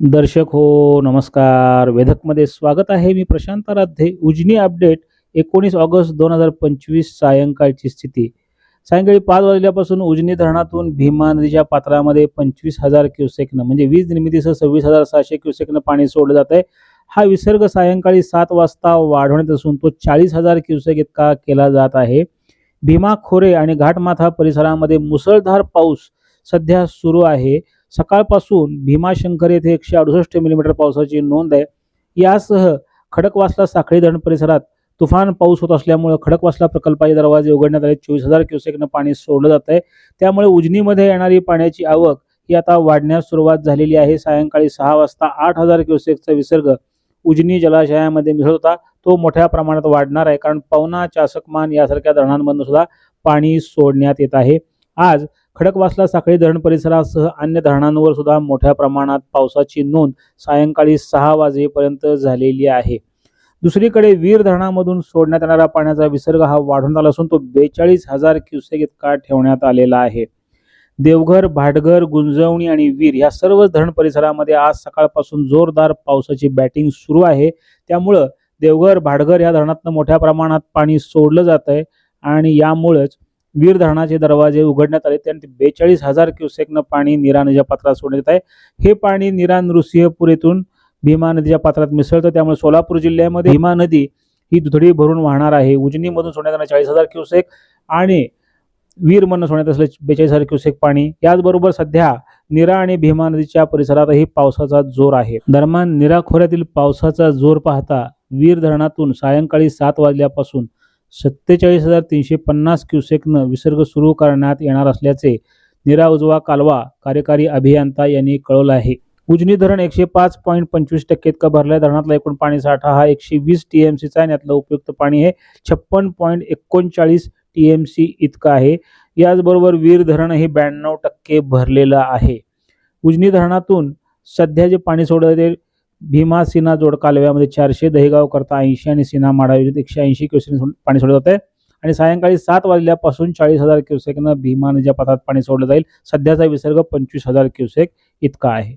दर्शक हो नमस्कार. वेधकमध्ये स्वागत आहे मी प्रशांत राधे. उजनी अपडेट एकोणीस ऑगस्ट दोन हजार पंचवीस सायंकाळची स्थिती. सायंकाळी पाच वाजल्यापासून उजनी धरणातून भीमा नदीच्या पात्रामध्ये पंचवीस हजार क्युसेकनं म्हणजे वीज निर्मितीसह सव्वीस हजार सहाशे क्युसेकनं पाणी सोडलं जात आहे. हा विसर्ग सायंकाळी सात वाजता वाढवण्यात असून तो चाळीस हजार क्युसेक इतका केला जात आहे. भीमा खोरे आणि घाटमाथा परिसरामध्ये मुसळधार पाऊस सध्या सुरू आहे. सकाळपासून भीमाशंकर येथे एकशे अडुसष्ट मिलीमीटर पावसाची नोंद आहे. यासह खडकवासला साखळी धरण परिसरात तुफान पाऊस होत असल्यामुळे खडकवासला प्रकल्पाचे दरवाजे उघडण्यात आले. चोवीस हजार क्युसेकनं पाणी सोडलं जात आहे. त्यामुळे उजनीमध्ये येणारी पाण्याची आवक ही आता वाढण्यास सुरुवात झालेली आहे. सायंकाळी सहा वाजता आठ हजार क्युसेकचा विसर्ग उजनी जलाशयामध्ये मिसळत होता. तो मोठ्या प्रमाणात वाढणार आहे कारण पवना चासकमान यासारख्या धरणांमधून सुद्धा पाणी सोडण्यात येत आहे. आज खडकवासला साखळी धरण परिसरासह अन्य धरणांवर सुद्धा मोठ्या प्रमाणात पावसाची नोंद सायंकाळी सहा वाजेपर्यंत झालेली आहे. दुसरीकडे वीर धरणामधून सोडण्यात येणारा पाण्याचा विसर्ग हा वाढून आला असून तो बेचाळीस हजार क्युसेक इतका ठेवण्यात आलेला आहे. देवघर भाटघर गुंजवणी आणि वीर या सर्व धरण परिसरामध्ये आज सकाळपासून जोरदार पावसाची बॅटिंग सुरू आहे. त्यामुळं देवघर भाटघर या धरणातनं मोठ्या प्रमाणात पाणी सोडलं जात आहे आणि यामुळेच वीर धरणाचे दरवाजे उघडण्यात आले त्यानंतर बेचाळीस हजार क्युसेकनं पाणी नीरा नदीच्या पात्रात सोडण्यात येत आहे. हे पाणी नीरा नृसिंहपुरीतून येथून भीमा नदीच्या पात्रात मिसळतं. त्यामुळे सोलापूर जिल्ह्यामध्ये भीमा नदी ही दुधडी भरून वाहणार आहे. उजनीमधून सोडण्यात येणार चाळीस हजार क्युसेक आणि वीरमधून सोडण्यात असलं बेचाळीस हजार क्युसेक पाणी. याचबरोबर सध्या निरा आणि भीमा नदीच्या परिसरातही पावसाचा जोर आहे. दरम्यान निरा खोऱ्यातील पावसाचा जोर पाहता वीर धरणातून सायंकाळी सात वाजल्यापासून सत्तेचाळीस हजार तीनशे पन्नास क्युसेकनं विसर्ग सुरू करण्यात येणार असल्याचे निरा उजवा कालवा कार्यकारी अभियंता यांनी कळवलं आहे. उजनी धरण एकशे पाच पॉईंट पंचवीस टक्के इतका भरलाय. धरणातला एकूण पाणी साठा हा एकशे वीस टी एम सीचा आहे. यातलं उपयुक्त पाणी हे छप्पन पॉईंट एकोणचाळीस टी एम सी इतकं आहे. याचबरोबर वीर धरण हे ब्याण्णव टक्के भरलेलं आहे. उजनी धरणातून सध्या जे पाणी सोडलं ते भीमा सिन्हा जोड कालव्यामध्ये चारशे दहेगाव करता ऐंशी आणि सिन्हा माडा योजनेत एकशे ऐंशी क्युसेक पाणी सोडलं जात आहे आणि सायंकाळी सात वाजल्यापासून चाळीस हजार क्युसेकनं भीमा नदीच्या पथात पाणी सोडलं जाईल सध्याचा विसर्ग पंचवीस हजार क्युसेक इतका आहे.